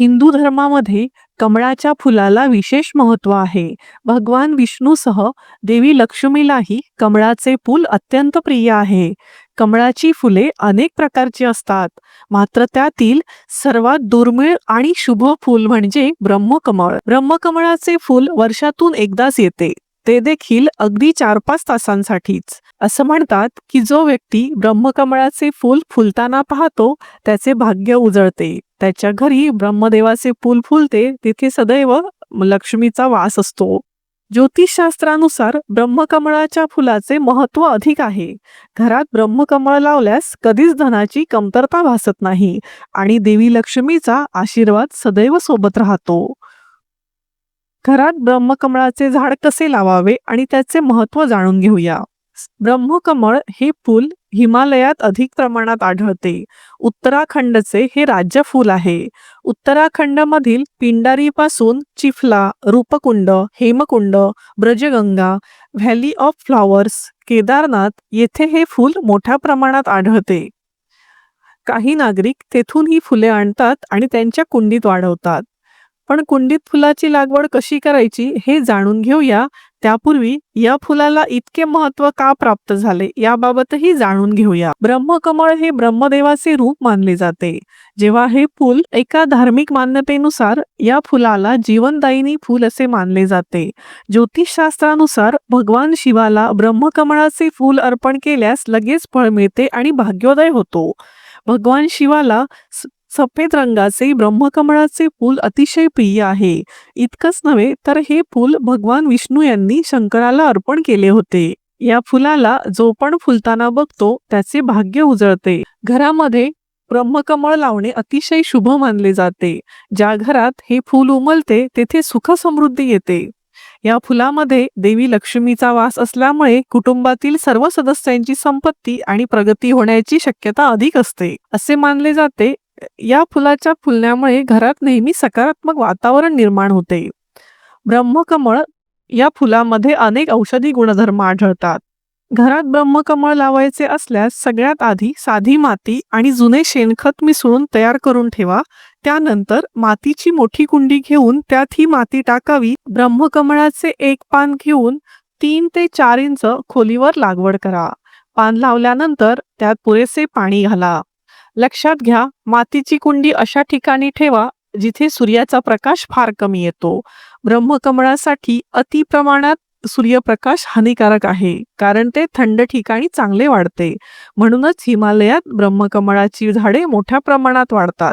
हिंदू धर्मामध्ये कमळाच्या फुलाला विशेष महत्त्व आहे. भगवान विष्णूसह देवी लक्ष्मीलाही कमळाचे फूल अत्यंत प्रिय आहे. कमळाची फुले अनेक प्रकारची असतात. मात्र त्यातील सर्वात दुर्मिळ आणि शुभ फूल म्हणजे ब्रह्मकमळ. ब्रह्मकमळाचे फूल वर्षातून एकदाच येते. ते देखील अगदी चार पाच तासांसाठीच. असं म्हणतात की जो व्यक्ती ब्रह्मकमळाचे फूल फुलताना पाहतो त्याचे भाग्य उजळते. त्याच्या घरी ब्रह्मदेवाचे फूल फुलते तिथे सदैव लक्ष्मीचा वास असतो. ज्योतिषशास्त्रानुसार ब्रह्मकमळाच्या फुलाचे महत्त्व अधिक आहे. घरात ब्रह्मकमळ लावल्यास कधीच धनाची कमतरता भासत नाही आणि देवी लक्ष्मीचा आशीर्वाद सदैव सोबत राहतो. घरात ब्रह्मकमळाचे झाड कसे लावावे आणि त्याचे महत्त्व जाणून घेऊया. ब्रह्मकमळ हे फूल हिमालयात अधिक प्रमाणात आढळते. उत्तराखंडचे हे राज्य फूल आहे. उत्तराखंडमधील पिंडारीपासून चिफला Roopkund Hemkund Brajganga valley of flowers Kedarnath येथे हे फूल मोठ्या प्रमाणात आढळते. काही नागरिक तेथून ही फुले आणतात आणि त्यांच्या कुंडीत वाढवतात. पण कुंडीत फुलाची लागवड कशी करायची हे जाणून घेऊया. त्यापूर्वी या फुलाला इतके महत्त्व का प्राप्त झाले याबाबतही जाणून घेऊया. ब्रह्मकमळ हे ब्रह्मदेवाचे रूप मानले जाते. जेव्हा हे फूल एका धार्मिक मान्यतेनुसार या फुलाला जीवनदायिनी फूल असे मानले जाते. ज्योतिषशास्त्रानुसार भगवान शिवाला ब्रह्मकमळाचे फूल अर्पण केल्यास लगेच फळ मिळते आणि भाग्योदय होतो. भगवान शिवाला सफेद रंगाचे ब्रह्मकमळाचे फूल अतिशय प्रिय आहे. इतकंच नव्हे तर हे फूल भगवान विष्णू यांनी शंकराला अर्पण केले होते. या फुलाला जो पण फुलताना बघतो त्याचे भाग्य उजळते. घरामध्ये ब्रह्मकमळ लावणे अतिशय शुभ मानले जाते. ज्या घरात हे फूल उमलते तेथे सुख समृद्धी येते. या फुलामध्ये देवी लक्ष्मीचा वास असल्यामुळे कुटुंबातील सर्व सदस्यांची संपत्ती आणि प्रगती होण्याची शक्यता अधिक असते. असे मानले जाते या फुलाच्या फुलण्यामुळे घरात नेहमी सकारात्मक वातावरण निर्माण होते. ब्रह्मकमळ या फुलामध्ये अनेक औषधी गुणधर्म आढळतात. घरात ब्रह्मकमळ लावायचे असल्यास सगळ्यात आधी साधी माती आणि जुने शेणखत मिसळून तयार करून ठेवा. त्यानंतर मातीची मोठी कुंडी घेऊन त्यात ही माती टाकावी. ब्रह्मकमळाचे एक पान घेऊन तीन ते चार इंच खोलीवर लागवड करा. पान लावल्यानंतर त्यात पुरेसे पाणी घाला. लक्षात घ्या मातीची कुंडी अशा ठिकाणी ठेवा जिथे सूर्याचा प्रकाश फार कमी येतो. ब्रह्मकमळासाठी अति प्रमाणात सूर्यप्रकाश हानिकारक आहे कारण ते थंड ठिकाणी चांगले वाढते. म्हणूनच हिमालयात ब्रह्मकमळाची झाडे मोठ्या प्रमाणात वाढतात.